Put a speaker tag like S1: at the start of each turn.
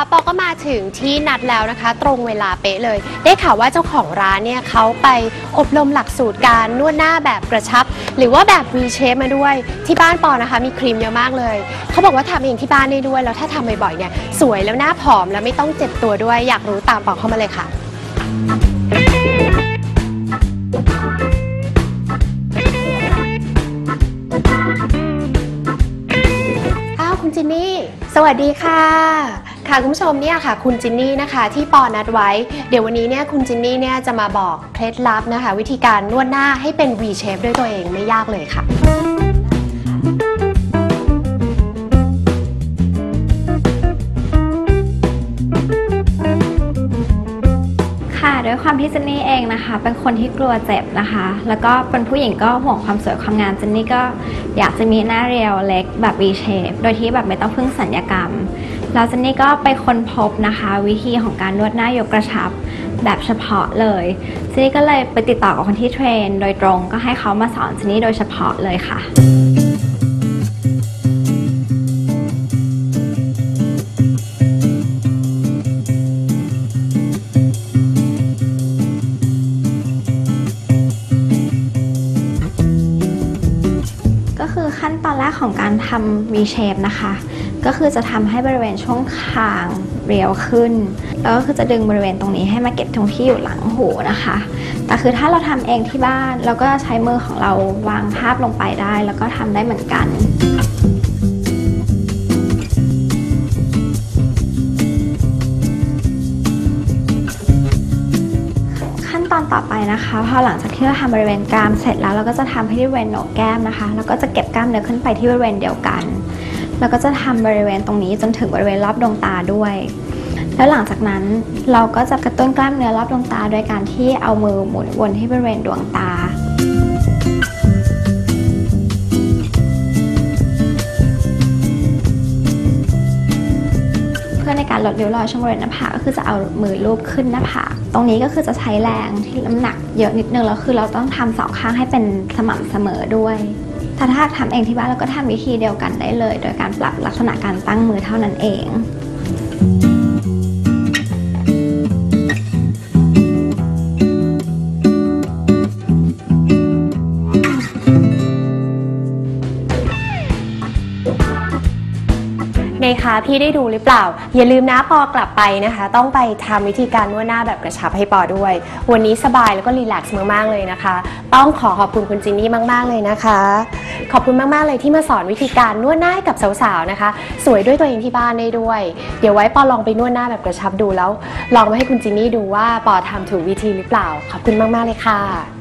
S1: ะปอก็มาถึงที่นัดแล้วนะคะ ตรงเวลาเป๊ะเลย ได้ข่าวว่าเจ้าของร้านเนี่ยเขาไปอบรมหลักสูตรการนวดหน้าแบบกระชับ หรือว่าแบบ V shape มาด้วย ที่บ้านปอนะคะ มีครีมเยอะมากเลย เขาบอกว่าทำเองที่บ้านได้ด้วย แล้วถ้าทำบ่อยๆเนี่ยสวยแล้วหน้าผอมแล้วไม่ต้องเจ็บตัวด้วย อยากรู้ตามปอเข้ามาเลยค่ะอ้าวคุณจินนี่ สวัสดีค่ะ ค่ะคุณผู้ชมเนี่ยค่ะคุณจินนี่นะคะที่ปอนัดไว้ เดี๋ยววันนี้เนี่ยคุณจินนี่เนี่ยจะมาบอกเคล็ดลับนะคะ วิธีการนวดหน้าให้เป็น V shape ด้วยตัวเองไม่ยากเลยค่ะ
S2: ด้วยความที่เจนนี่เองนะคะ เป็นคนที่กลัวเจ็บนะคะ แล้วก็เป็นผู้หญิงก็ห่วงความสวยความงามเจนนี่ก็อยากจะมีหน้าเรียวเล็กแบบ V shape โดยที่แบบไม่ต้องพึ่งสัญญกรรมแล้วเจนนี่ก็ไปค้นพบนะคะ วิธีของการนวดหน้ายกกระชับแบบเฉพาะเลยเจนนี่ก็เลยไปติดต่อกับคนที่เทรน โดยตรงก็ให้เขามาสอนเจนนี่โดยเฉพาะเลยค่ะ คือขั้นตอนแรกของการทำ V shape นะคะ ก็คือจะทำให้บริเวณช่วงคางเรียวขึ้น แล้วก็คือจะดึงบริเวณตรงนี้ให้มาเก็บตรงที่อยู่หลังหูนะคะ แต่คือถ้าเราทำเองที่บ้าน เราก็ใช้มือของเราวางภาพลงไปได้ แล้วก็ทำได้เหมือนกัน ต่อไปนะคะ พอหลังจากที่เราทำบริเวณกรามเสร็จแล้วเราก็จะทำให้ที่บริเวณโหนกแก้มนะคะ แล้วก็จะเก็บกล้ามเนื้อขึ้นไปที่บริเวณเดียวกัน แล้วก็จะทำบริเวณตรงนี้จนถึงบริเวณรอบดวงตาด้วย แล้วหลังจากนั้นเราก็จะกระตุ้นกล้ามเนื้อรอบดวงตาโดยการที่เอามือหมุนวนที่บริเวณดวงตา ลดริ้วรอยช่วงบริเวณหน้าผากก็คือจะเอามือลูบขึ้นหน้าผากตรงนี้ก็คือจะใช้แรงที่น้ำหนักเยอะนิดนึงแล้วคือเราต้องทำสองข้างให้เป็นสม่ำเสมอด้วยถ้าถ้าทำเองที่บ้านเราก็ทำวิธีเดียวกันได้เลย โดยการปรับลักษณะการตั้งมือเท่านั้นเอง
S1: ในคะพี่ได้ดูหรือเปล่า อย่าลืมนะปอกลับไปนะคะ ต้องไปทำวิธีการนวดหน้าแบบกระชับให้ปอด้วย วันนี้สบายแล้วก็รีแลกซ์มากๆเลยนะคะ ต้องขอขอบคุณคุณจินนี่มากๆเลยนะคะ ขอบคุณมากๆเลยที่มาสอนวิธีการนวดหน้าให้กับสาวๆนะคะ สวยด้วยตัวเองที่บ้านได้ด้วย เดี๋ยวไว้ปอลองไปนวดหน้าแบบกระชับดูแล้ว ลองมาให้คุณจินนี่ดูว่าปอทำถูกวิธีหรือเปล่า ขอบคุณมากๆเลยค่ะ